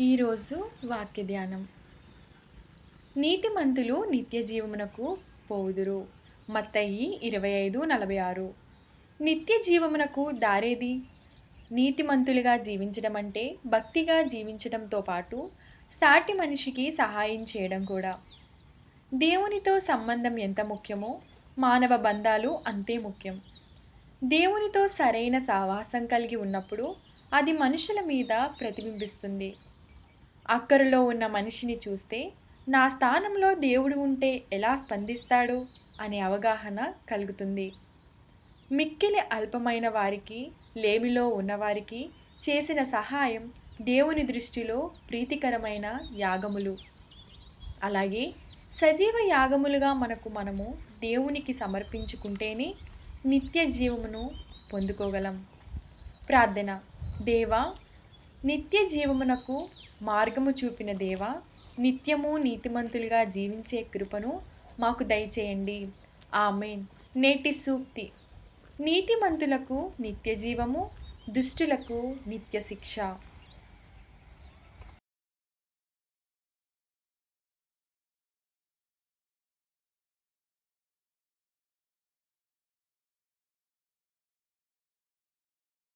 ఈరోజు వాక్య ధ్యానం నీతిమంతులు నిత్య జీవమునకు పోవుదురు. మత్తయి ఇరవై ఐదు నలభై ఆరు. నిత్య జీవమునకు దారేది? నీతిమంతులుగా జీవించడం అంటే భక్తిగా జీవించడంతో పాటు సాటి మనిషికి సహాయం చేయడం కూడా. దేవునితో సంబంధం ఎంత ముఖ్యమో మానవ బంధాలు అంతే ముఖ్యం. దేవునితో సరైన సావాసం కలిగి ఉన్నప్పుడు అది మనుషుల మీద ప్రతిబింబిస్తుంది. అక్కరలో ఉన్న మనిషిని చూస్తే నా స్థానంలో దేవుడు ఉంటే ఎలా స్పందిస్తాడు? అనే అవగాహన కలుగుతుంది. మిక్కిలి అల్పమైన వారికి లేమిలో ఉన్నవారికి చేసిన సహాయం దేవుని దృష్టిలో ప్రీతికరమైన యాగములు. అలాగే సజీవ యాగములుగా మనకు మనము దేవునికి సమర్పించుకుంటేనే నిత్య జీవమును పొందుకోగలం. ప్రార్థన. దేవా నిత్య జీవమునకు మార్గము చూపిన దేవ నిత్యము నీతిమంతులుగా జీవించే కృపను మాకు దయచేయండి. ఆమెన్. నేటి సూక్తి. నీతిమంతులకు నిత్య జీవము దుష్టులకు నిత్య శిక్ష.